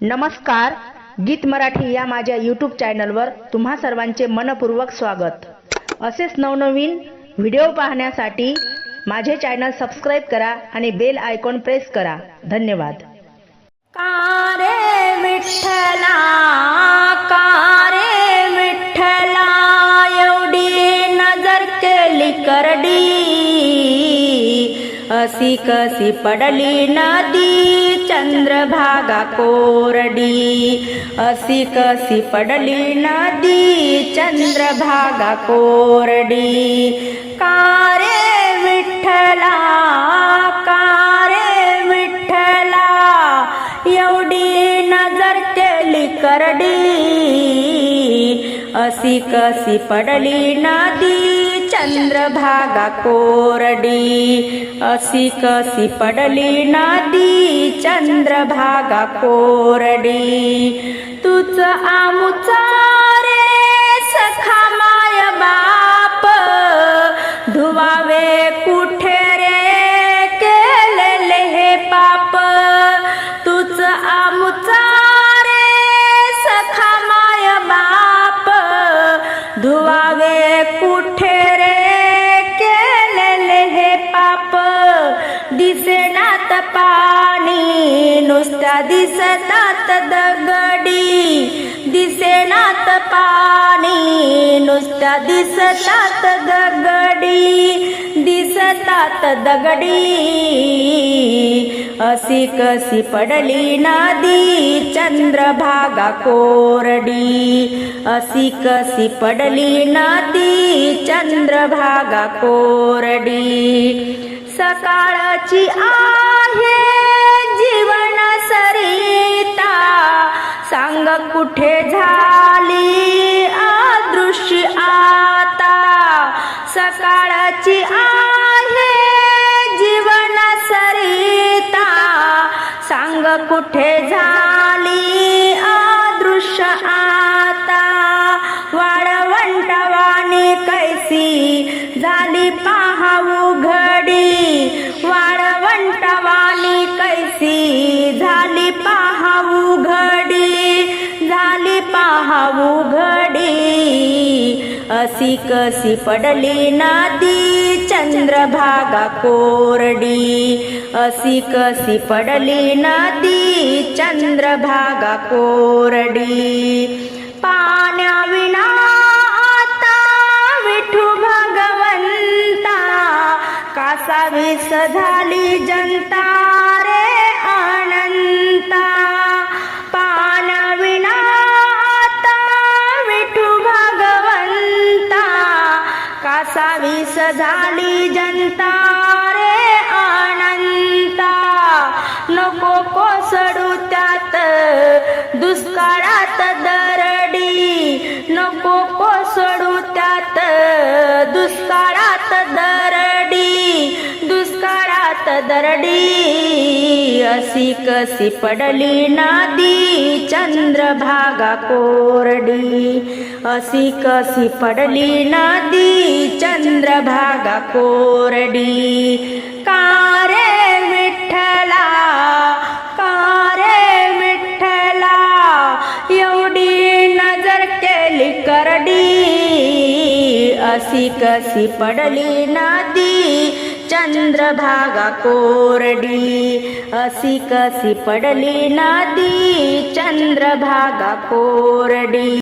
नमस्कार गीत मराठी या माझ्या यूट्यूब चॅनलवर तुम्हा सर्वांचे मनपूर्वक स्वागत. असेच नवनवीन व्हिडिओ पाहण्यासाठी माझे चॅनल सबस्क्राईब करा आणि बेल आयकॉन प्रेस करा. धन्यवाद. का रे विठ्ठला का रे विठ्ठला एवढी नजर केली करडी. असी कसी पडली नदी चंद्रभागा कोरडी असी कसी पडली नदी चंद्रभागा कोरडी कारे विठ्ठला कारे विठ्ठला एवढी नजर केली करडी असी कसी पडली नदी चंद्रभागा कोरडी अशी कशी पडली नदी चंद्रभागा कोरडी तुच आमुचा रे सखा माय बाप धुवावे कुठे दिसणात पाणी नुसत्या दिसतात दगडी. दिसेनात पाणी नुसत्या दिसतात दगडी. दिसतात दगडी. अशी कशी पडली नदी चंद्रभागा कोरडी. अशी कशी पडली नदी चंद्रभागा कोरडी. सकाळची आहे जीवन सरिता. सांग कुठे झाली अदृश्य आता? सकाळची आहे जीवन सरिता. सांग कुठे झाली अदृश्य आता? वाळवंटवाणी कैसी झाली पा पाहावू घडी. असी कसी पडली नदी चंद्रभागा कोरडी. असी कसी पडली नदी चंद्रभागा कोरडी. पाण्याविना आता विठू झाली जनता रे अनंता असावीस झाली जनता रे अनंता. नको कोसडू त्यात दुष्काळात दरडी. नको कोसडू त्यात दुष्काळात दरडी. दुष्काळात दरडी अशी कशी पडली नदी चंद्रभागा कोरडी. असी कसी पडली नदी चंद्रभागा कोरडी कारे विठ्ठला कारे विठ्ठला एवढी नजर केली करडी असी कसी पडली नदी चंद्रभागा कोरडी असी कसी पडली नदी चंद्रभागा कोरडी